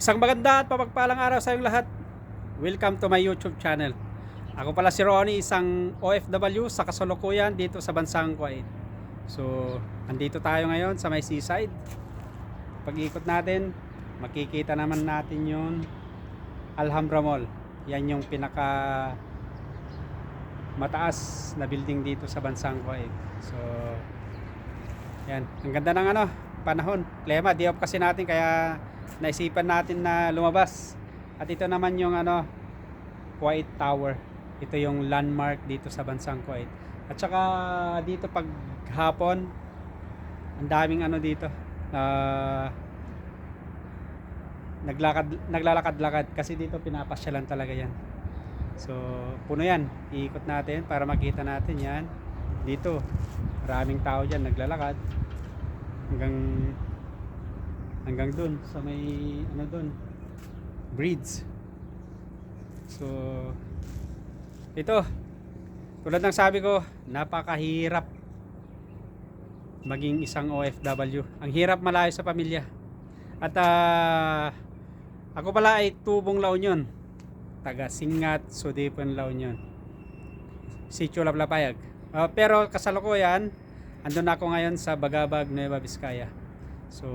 Isang maganda at papagpalang araw sa inyong lahat. Welcome to my YouTube channel. Ako pala si Ronnie, isang OFW sa kasalukuyan dito sa bansang Kuwait. So, andito tayo ngayon sa may seaside. Pag-ikot natin, makikita naman natin yung Alhambra Mall. Yan yung pinaka mataas na building dito sa bansang Kuwait. So, yan. Ang ganda ng ano, panahon. Klema, di off kasi natin kaya naisipan natin na lumabas. At ito naman yung ano, Kuwait Tower. Ito yung landmark dito sa bansang Kuwait. At saka dito pag hapon, ang daming ano dito. ah naglakad naglalakad-lakad kasi dito pinapasyalan talaga yan. So, puno yan. Iikot natin para makita natin yan. Dito, maraming tao dyan naglalakad. Hanggang hanggang dun sa may ano dun bridge. So, ito, tulad ng sabi ko, napakahirap maging isang OFW. Ang hirap malayo sa pamilya. At ah, ako pala ay tubong La Union. Taga Singat, Sudipan, La Union. Sitio Laplapayag. Ah, pero kasalukuyan, andun ako ngayon sa Bagabag, Nueva Vizcaya. So,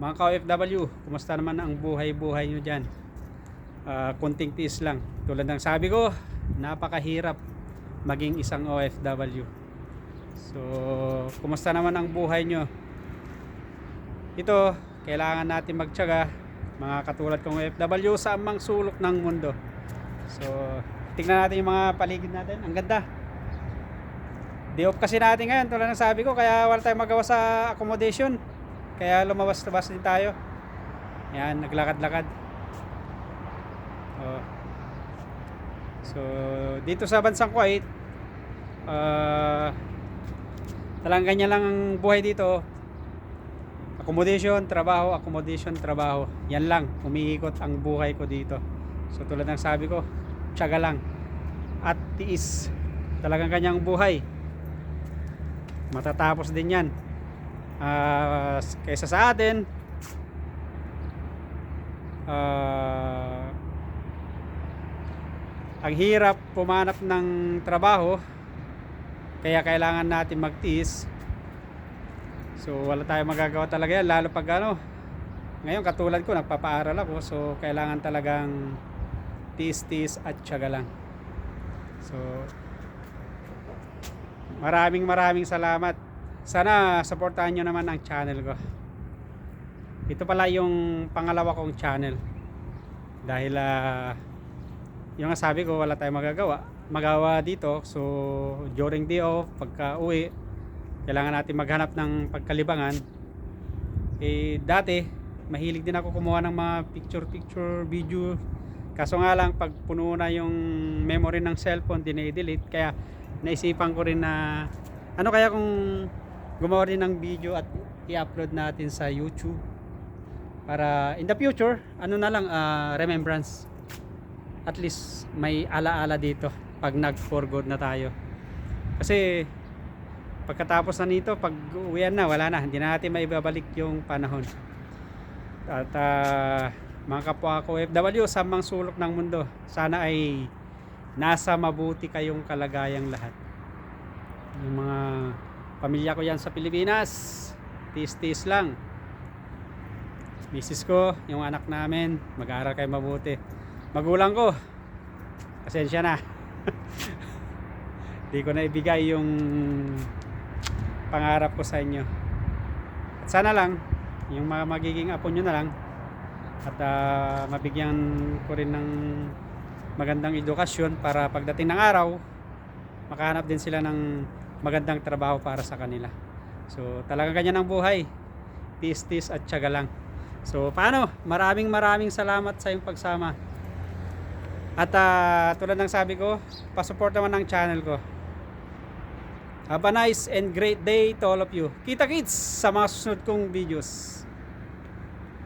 mga ka-OFW, kumusta naman ang buhay-buhay nyo dyan? Ah, kunting tiis lang. Tulad ng sabi ko, napakahirap maging isang OFW. So, kumusta naman ang buhay nyo? Ito, kailangan natin magtyaga mga katulad kong OFW sa amang sulok ng mundo. So, tingnan natin yung mga paligid natin. Ang ganda. Day off kasi natin ngayon, tulad ng sabi ko, kaya wala tayong magawa sa accommodation. Kaya lumabas-labas din tayo. Yan, naglakad-lakad. Oh. So, dito sa bansang Kuwait, ah talagang ganyan lang ang buhay dito. Accommodation, trabaho, accommodation, trabaho. Yan lang, umiikot ang buhay ko dito. So tulad ng sabi ko, tiyaga lang. At tiis. Talagang kanyang buhay. Matatapos din yan. Ah, kaysa sa atin, ah, ang hirap pumanap ng trabaho kaya kailangan natin magtiis. So wala tayong magagawa talaga yan lalo pag ano ngayon katulad ko nagpapaaral ako so kailangan talagang tiis-tiis at tiyaga lang. So maraming maraming salamat sana supportahan nyo naman ang channel ko. Ito pala yung pangalawa kong channel. Dahil ah yung sabi ko wala tayong magagawa. Magawa dito so during day off pagka uwi kailangan natin maghanap ng pagkalibangan. Eh dati mahilig din ako kumuha ng mga picture picture video. Kaso nga lang pag puno na yung memory ng cellphone dinay-delete kaya naisipan ko rin na ano kaya kung gumawa rin ng video at i-upload natin sa YouTube para in the future ano na lang ah, remembrance. At least may alaala dito pag nag for good na tayo. Kasi pagkatapos na nito pag uwian na wala na. Hindi na natin maibabalik yung panahon. At ah, mga kapwa ko FW sa mga sulok ng mundo sana ay nasa mabuti kayong kalagayang lahat. Yung mga pamilya ko yan sa Pilipinas. Tis-tis lang. Misis ko yung anak namin. Mag-aaral kayo mabuti. Magulang ko pasensya na. Di ko na ibigay yung pangarap ko sa inyo. At sana lang yung mga magiging apo nyo na lang. At ah, mabigyan ko rin ng magandang edukasyon para pagdating ng araw makahanap din sila ng magandang trabaho para sa kanila so talagang ganyan ang buhay tis-tis at tiyaga lang so paano maraming maraming salamat sa iyong pagsama at ah, tulad ng sabi ko, pasupport naman ng channel ko. Have a nice and great day to all of you. Kita kits sa mga susunod kong videos.